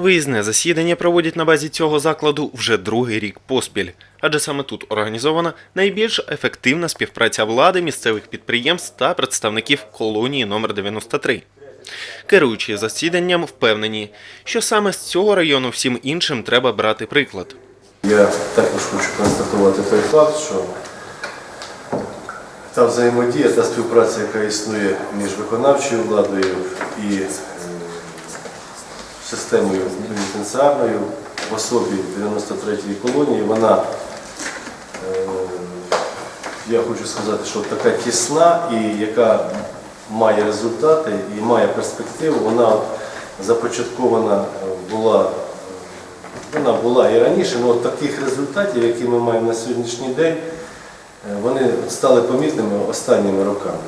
Виїзне засідання проводять на базі цього закладу вже другий рік поспіль, адже саме тут організована найбільш ефективна співпраця влади, місцевих підприємств та представників колонії номер 93. Керуючі засіданням впевнені, що саме з цього району всім іншим треба брати приклад. Я також хочу констатувати той факт, що та взаємодія, та співпраця, яка існує між виконавчою владою і системою пенітенціарною в особі 93-ї колонії, вона, е, я хочу сказати, що така тісна і яка має результати і має перспективу, вона започаткована була вона була і раніше, але таких результатів, які ми маємо на сьогоднішній день, е, вони стали помітними останніми роками.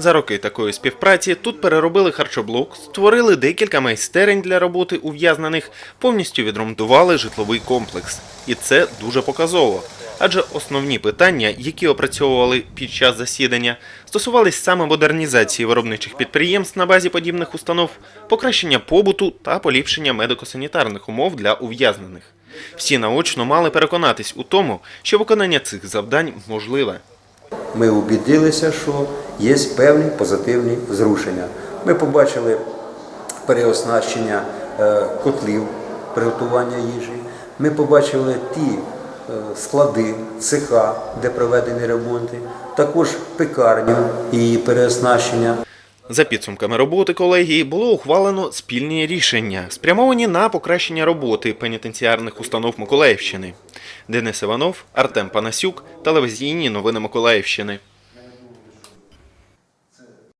За роки такої співпраці тут переробили харчоблок, створили декілька майстерень для роботи ув'язнених, повністю відремонтували житловий комплекс. І це дуже показово. Адже основні питання, які опрацьовували під час засідання, стосувались саме модернізації виробничих підприємств на базі подібних установ, покращення побуту та поліпшення медико-санітарних умов для ув'язнених. Всі наочно мали переконатись у тому, що виконання цих завдань можливе. Ми убідилися, що є певні позитивні зрушення. Ми побачили переоснащення е, котлів приготування їжі. Ми побачили ті е, склади, цеха, де проведені ремонти, також пекарню і переоснащення. За підсумками роботи колегії було ухвалено спільні рішення, спрямовані на покращення роботи пенітенціарних установ Миколаївщини. Денис Іванов, Артем Панасюк, телевізійні новини Миколаївщини.